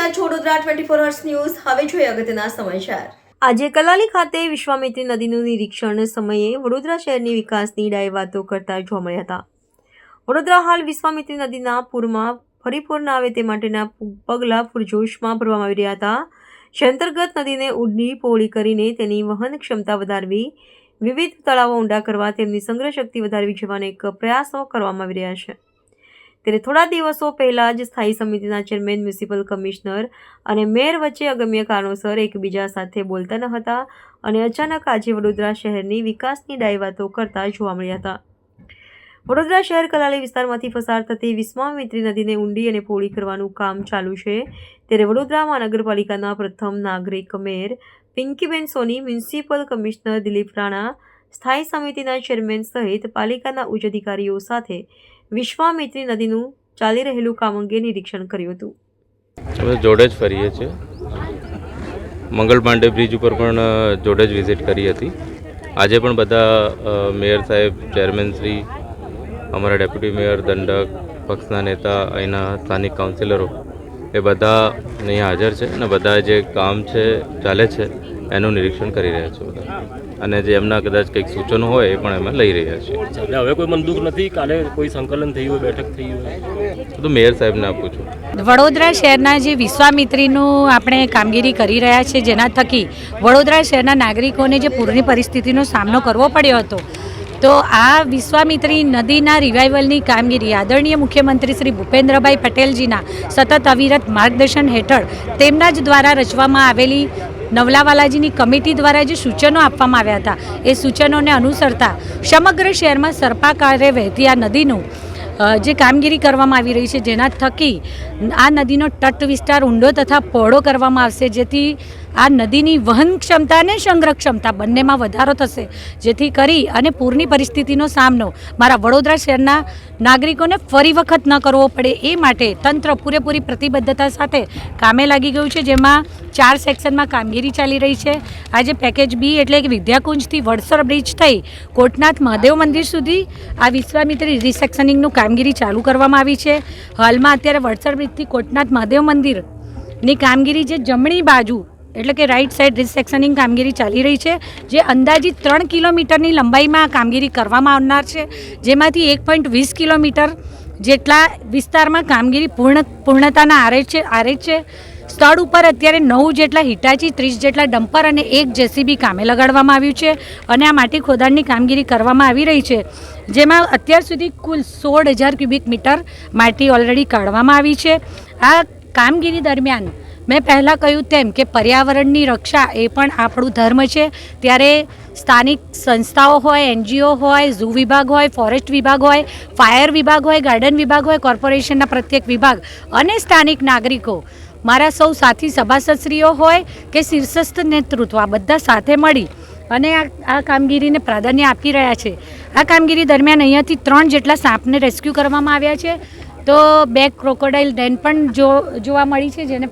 રહ્યા છો Vadodara twenty four hours news હવે જોઈએ અગત્યના સમાચાર. આજે કલાલી ખાતે વિશ્વામિત્રી નદીનું નિરીક્ષણ સમયે વડોદરા શહેરની વિકાસની ડાય વાતો કરતા જોવા મળ્યા હતા. વડોદરા હાલ વિશ્વામિત્રી નદીના પૂરમાં ફરી પૂર ના આવે તે માટેના પગલાં પૂરજોશમાં ભરવામાં આવી રહ્યા હતા. જે અંતર્ગત નદીને ઉડની પહોળી કરીને તેની વહન ક્ષમતા વધારવી, વિવિધ તળાવો ઊંડા કરવા તેમની સંગ્રહ શક્તિ વધારવી જેવા અનેક પ્રયાસો કરવામાં આવી રહ્યા છે. ત્યારે થોડા દિવસો પહેલાં જ સ્થાયી સમિતિના ચેરમેન, મ્યુનિસિપલ કમિશનર અને મેયર વચ્ચે અગમ્ય કારણોસર એકબીજા સાથે બોલતા ન હતા અને અચાનક આજે વડોદરા શહેરની વિકાસની ડાય વાતો કરતા જોવા મળ્યા હતા. વડોદરા શહેર કલાલી વિસ્તારમાંથી પસાર થતી વિશ્વામિત્રી નદીને ઊંડી અને પોળી કરવાનું કામ ચાલુ છે ત્યારે વડોદરા મહાનગરપાલિકાના પ્રથમ નાગરિક mayor Pinkiben Soni, municipal commissioner Dilip Rana, સ્થાયી સમિતિના ચેરમેન સહિત પાલિકાના ઉચ્ચ અધિકારીઓ સાથે વિશ્વામિત્રી નદીનું ચાલી રહેલું કામ અંગે નિરીક્ષણ કર્યું હતું. અમે જોડે જ ફરીએ છીએ. મંગલ પાંડે બ્રિજ ઉપર પણ જોડે જ વિઝિટ કરી હતી. આજે પણ બધા મેયર સાહેબ, ચેરમેન શ્રી, અમારા ડેપ્યુટી મેયર, દંડક, પક્ષના નેતા, અહીંના સ્થાનિક કાઉન્સિલરો, એ બધા અહીંયા હાજર છે અને બધા જે કામ છે, ચાલે છે, એનું નિરીક્ષણ કરી રહ્યા છે બધા. અને જે એમના કદાચ કંઈક સૂચનો હોય એ પણ અમે લઈ રહ્યા છીએ. હવે કોઈ મનદુખ નથી? કાલે કોઈ સંકલન થયું હોય બેઠક થઈ હોય? તો મેયર સાહેબને આપું છું. વડોદરા શહેરના જે વિશ્વામિત્રીનું આપણે કામગીરી કરી રહ્યા છે જેના થકી વડોદરા શહેરના નાગરિકોને જે પૂરની પરિસ્થિતિનો સામનો કરવો પડ્યો હતો તો આ વિશ્વામિત્રી નદીના રિવાઇવલની કામગીરી આદરણીય મુખ્યમંત્રી શ્રી ભૂપેન્દ્રભાઈ પટેલજીના સતત અવિરત માર્ગદર્શન હેઠળ તેમના જ દ્વારા રચવામાં આવેલી નવલાવાલાજીની કમિટી દ્વારા જે સૂચનો આપવામાં આવ્યા હતા, એ સૂચનોને અનુસરતા સમગ્ર શહેરમાં સર્પાકારે વહેતી આ નદીનું જે કામગીરી કરવામાં આવી રહી છે, જેના થકી આ નદીનો તટ વિસ્તાર ઊંડો તથા પહોળો કરવામાં આવશે, જેથી આ નદીની વહન ક્ષમતા અને સંગ્રહ ક્ષમતા બંનેમાં વધારો થશે, જેથી કરી અને પૂરની પરિસ્થિતિનો સામનો મારા વડોદરા શહેરના નાગરિકોને ફરી વખત ન કરવો પડે એ માટે તંત્ર પૂરેપૂરી પ્રતિબદ્ધતા સાથે કામે લાગી ગયું છે, જેમાં ચાર સેક્શનમાં કામગીરી ચાલી રહી છે. આજે પેકેજ બી એટલે કે વિદ્યાકુંજથી વડસર બ્રિજ થઈ કોટનાથ મહાદેવ મંદિર સુધી આ વિશ્વામિત્રી રિસેક્શનિંગનું કામગીરી ચાલુ કરવામાં આવી છે. હાલમાં અત્યારે વડસર બ્રિજથી કોટનાથ મહાદેવ મંદિરની કામગીરી જે જમણી બાજુ એટલે કે રાઈટ સાઈડ રિસેક્શનિંગ કામગીરી ચાલી રહી છે, જે અંદાજિત ત્રણ કિલોમીટરની લંબાઈમાં કામગીરી કરવામાં આવનાર છે, જેમાંથી એક પોઈન્ટ વીસ કિલોમીટર જેટલા વિસ્તારમાં કામગીરી પૂર્ણ, પૂર્ણતાના આરે છે આરે છે. સ્થળ ઉપર અત્યારે નવ જેટલા હિટાચી, ત્રીસ જેટલા ડમ્પર અને એક જેસીબી કામે લગાડવામાં આવ્યું છે અને આ માટી ખોદાણની કામગીરી કરવામાં આવી રહી છે, જેમાં અત્યાર સુધી કુલ સોળ હજાર ક્યુબિક મીટર માટી ઓલરેડી કાઢવામાં આવી છે. આ કામગીરી દરમિયાન મેં પહેલાં કહ્યું તેમ કે પર્યાવરણની રક્ષા એ પણ આપણું ધર્મ છે. ત્યારે સ્થાનિક સંસ્થાઓ હોય, એનજીઓ હોય, ઝૂ વિભાગ હોય, ફોરેસ્ટ વિભાગ હોય, ફાયર વિભાગ હોય, ગાર્ડન વિભાગ હોય, કોર્પોરેશનના પ્રત્યેક વિભાગ અને સ્થાનિક નાગરિકો. મારા સૌ સાથી સભાસદશ્રીઓ હોય કે શીર્ષસ્થ નેતૃત્વ, આ બધા સાથે મળી અને આ આ કામગીરીને પ્રાધાન્ય આપી રહ્યા છે. આ કામગીરી દરમિયાન અહીંયાથી ત્રણ જેટલા સાપને રેસ્ક્યુ કરવામાં આવ્યા છે. તો બે ક્રોકોડાઇલ ડેન પણ જો જોવા મળી છે, જેને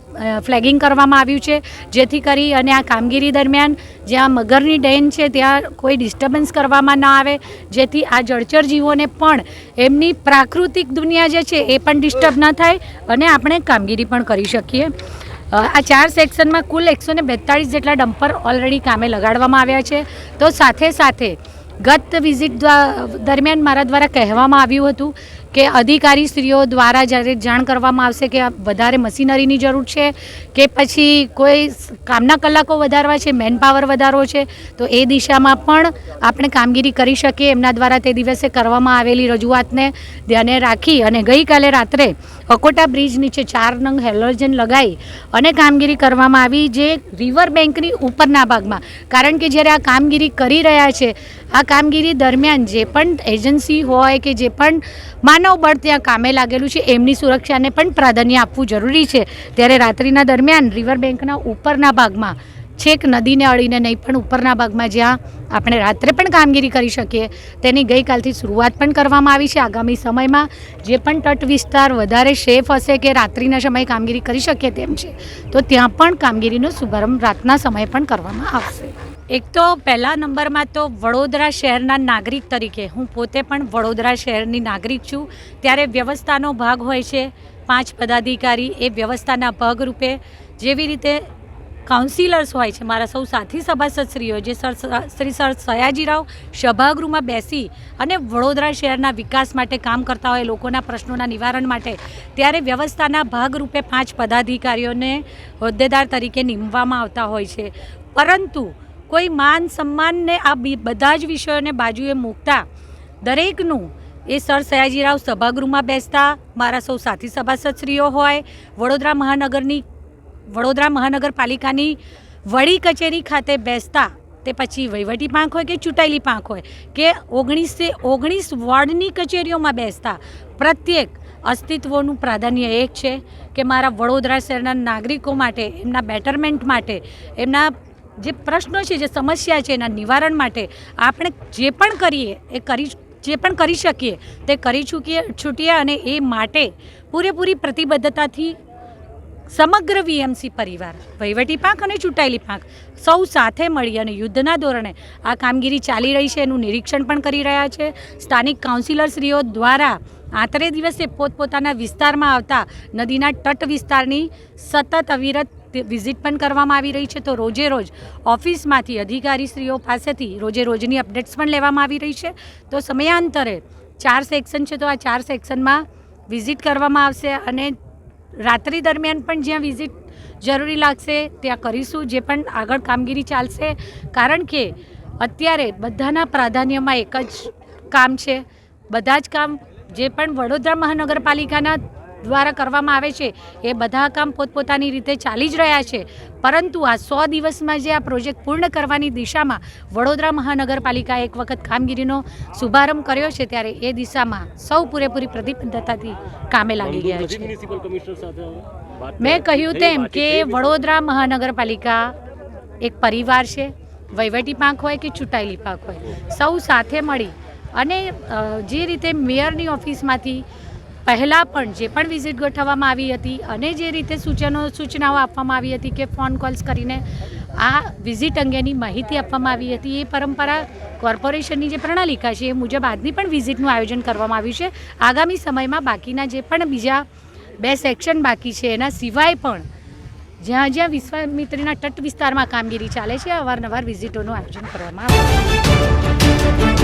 ફ્લેગિંગ કરવામાં આવ્યું છે. જેથી કરી અને આ કામગીરી દરમિયાન જ્યાં મગરની ડેન છે, ત્યાં કોઈ ડિસ્ટર્બન્સ કરવામાં ન આવે. જેથી આ જળચર જીવોને પણ એમની પ્રાકૃતિક દુનિયા જે છે, એ પણ ડિસ્ટર્બ ન થાય અને આપણે કામગીરી પણ કરી શકીએ. આ ચાર સેક્શનમાં કુલ એકસો ને બેતાળીસ જેટલા ડમ્પર ઓલરેડી કામે લગાડવામાં આવ્યા છે. તો સાથે સાથે ગત વિઝિટ દરમિયાન મારા દ્વારા કહેવામાં આવ્યું હતું કે અધિકારી સ્ત્રીઓ દ્વારા જ્યારે જાણ કરવામાં આવશે કે વધારે મશીનરીની જરૂર છે, કે પછી કોઈ કામના કલાકો વધારવા છે મેન પાવર વધારવો છે, તો એ દિશામાં પણ આપણે કામગીરી કરી શકીએ. એમના દ્વારા તે દિવસે કરવામાં આવેલી રજૂઆતને ધ્યાને રાખી અને ગઈકાલે રાત્રે અકોટા બ્રિજ નીચે ચાર નંગ હેલોજન લગાવી અને કામગીરી કરવામાં આવી જે રિવર બેંકની ઉપરના ભાગમાં. કારણ કે જ્યારે આ કામગીરી કરી રહ્યા છે, આ કામગીરી દરમિયાન જે પણ એજન્સી હોય કે જે પણ માનવ ત્યાં કામે લાગેલું છે. એમની સુરક્ષાને પણ પ્રાધાન્ય આપવું જરૂરી છે. ત્યારે રાત્રિના દરમિયાન રિવર બેંકના ઉપરના ભાગમાં છેક નદીને અડીને નહીં, પણ ઉપરના ભાગમાં જ્યાં આપણે રાત્રે પણ કામગીરી કરી શકીએ, તેની ગઈકાલથી શરૂઆત પણ કરવામાં આવી છે. આગામી સમયમાં જે પણ તટ વિસ્તાર વધારે સેફ હશે કે રાત્રિના સમયે કામગીરી કરી શકીએ તેમ છે, તો ત્યાં પણ કામગીરીનો શુભારંભ રાતના સમયે પણ કરવામાં આવશે. એક તો પહેલા નંબરમાં તો વડોદરા શહેરના નાગરિક તરીકે, હું પોતે પણ વડોદરા શહેરની નાગરિક છું, ત્યારે વ્યવસ્થાનો ભાગ હોય છે, પાંચ પદાધિકારી એ વ્યવસ્થાના ભાગરૂપે જેવી રીતે કાઉન્સિલર્સ હોય છે, મારા સૌ સાથી સભાસદશ્રીઓ, જે સર શ્રી સર સયાજીરાવ સભાગૃહમાં બેસી અને વડોદરા શહેરના વિકાસ માટે કામ કરતા હોય, લોકોના પ્રશ્નોના નિવારણ માટે, ત્યારે વ્યવસ્થાના ભાગરૂપે પાંચ પદાધિકારીઓને હોદ્દેદાર તરીકે નીમવામાં આવતા હોય છે. પરંતુ કોઈ માન સન્માનને આ બધા જ વિષયોને બાજુએ મૂકતા દરેકનું એ સર સયાજીરાવ સભાગૃહમાં બેસતા, મારા સૌ સાથી સભાસદશ્રીઓ હોય, વડોદરા મહાનગરની, વડોદરા મહાનગરપાલિકાની વડી કચેરી ખાતે બેસતા, તે પછી વહીવટી પાંખ હોય કે ચૂંટાયેલી પાંખ હોય, કે ઓગણીસે, ઓગણીસ વોર્ડની કચેરીઓમાં બેસતા, પ્રત્યેક અસ્તિત્વનું પ્રાધાન્ય એક છે કે મારા વડોદરા શહેરના નાગરિકો માટે, એમના બેટરમેન્ટ માટે, એમના જે પ્રશ્નો છે, જે સમસ્યા છે એના નિવારણ માટે આપણે જે પણ કરીએ, એ કરી જે પણ કરી શકીએ, તે કરી ચૂકીએ, છૂટીએ અને એ માટે પૂરેપૂરી પ્રતિબદ્ધતાથી સમગ્ર વીએમસી પરિવાર, વહીવટી પાંખ અને ચૂંટાયેલી પાંખ સૌ સાથે મળી અને યુદ્ધના ધોરણે આ કામગીરી ચાલી રહી છે એનું નિરીક્ષણ પણ કરી રહ્યા છે. સ્થાનિક કાઉન્સિલરશ્રીઓ દ્વારા આતરે દિવસે પોતપોતાના વિસ્તારમાં આવતા નદીના તટ વિસ્તારની સતત અવિરત વિઝિટ પણ કરવામાં આવી રહી છે. તો રોજે રોજ ઓફિસમાંથી અધિકારીશ્રીઓ પાસેથી રોજે રોજની અપડેટ્સ પણ લેવામાં આવી રહી છે. તો સમયાંતરે ચાર સેક્શન છે. તો આ ચાર સેક્શનમાં વિઝિટ કરવામાં આવશે અને રાત્રિ દરમિયાન પણ જ્યાં વિઝિટ જરૂરી લાગશે, ત્યાં કરીશું જે પણ આગળ કામગીરી ચાલશે. કારણ કે અત્યારે બધાના પ્રાધાન્યમાં એક જ કામ છે. બધા જ કામ જે પણ વડોદરા મહાનગરપાલિકાના દ્વારા કરવામાં આવે છે. એ બધા કામ પોતપોતાની રીતે ચાલી જ રહ્યા છે. પરંતુ આ સો દિવસમાં જે આ પ્રોજેક્ટ પૂર્ણ કરવાની દિશામાં વડોદરા મહાનગરપાલિકાએ એક વખત કામગીરીનો શુભારંભ કર્યો છે ત્યારે એ દિશામાં સૌ પૂરેપૂરી પ્રતિબદ્ધતાથી કામે લાગી ગયા છે. મેં કહ્યું તેમ કે વડોદરા મહાનગરપાલિકા એક પરિવાર છે. વહીવટી પાંખ હોય કે ચૂંટાયેલી પાંખ હોય. સૌ સાથે મળી અને જે રીતે મેયરની ઓફિસમાંથી પહેલાં પણ જે પણ વિઝિટ ગોઠવવામાં આવી હતી અને જે રીતે સૂચનો, સૂચનાઓ આપવામાં આવી હતી કે ફોન કોલ્સ કરીને આ વિઝિટ અંગેની માહિતી આપવામાં આવી હતી, એ પરંપરા કોર્પોરેશનની જે પ્રણાલિકા છે એ મુજબ આજની પણ વિઝિટનું આયોજન કરવામાં આવ્યું છે. આગામી સમયમાં બાકીના જે પણ બીજા બે સેક્શન બાકી છે, એના સિવાય પણ જ્યાં જ્યાં વિશ્વામિત્રીના તટ વિસ્તારમાં કામગીરી ચાલે છે, અવારનવાર વિઝિટોનું આયોજન કરવામાં આવે. છે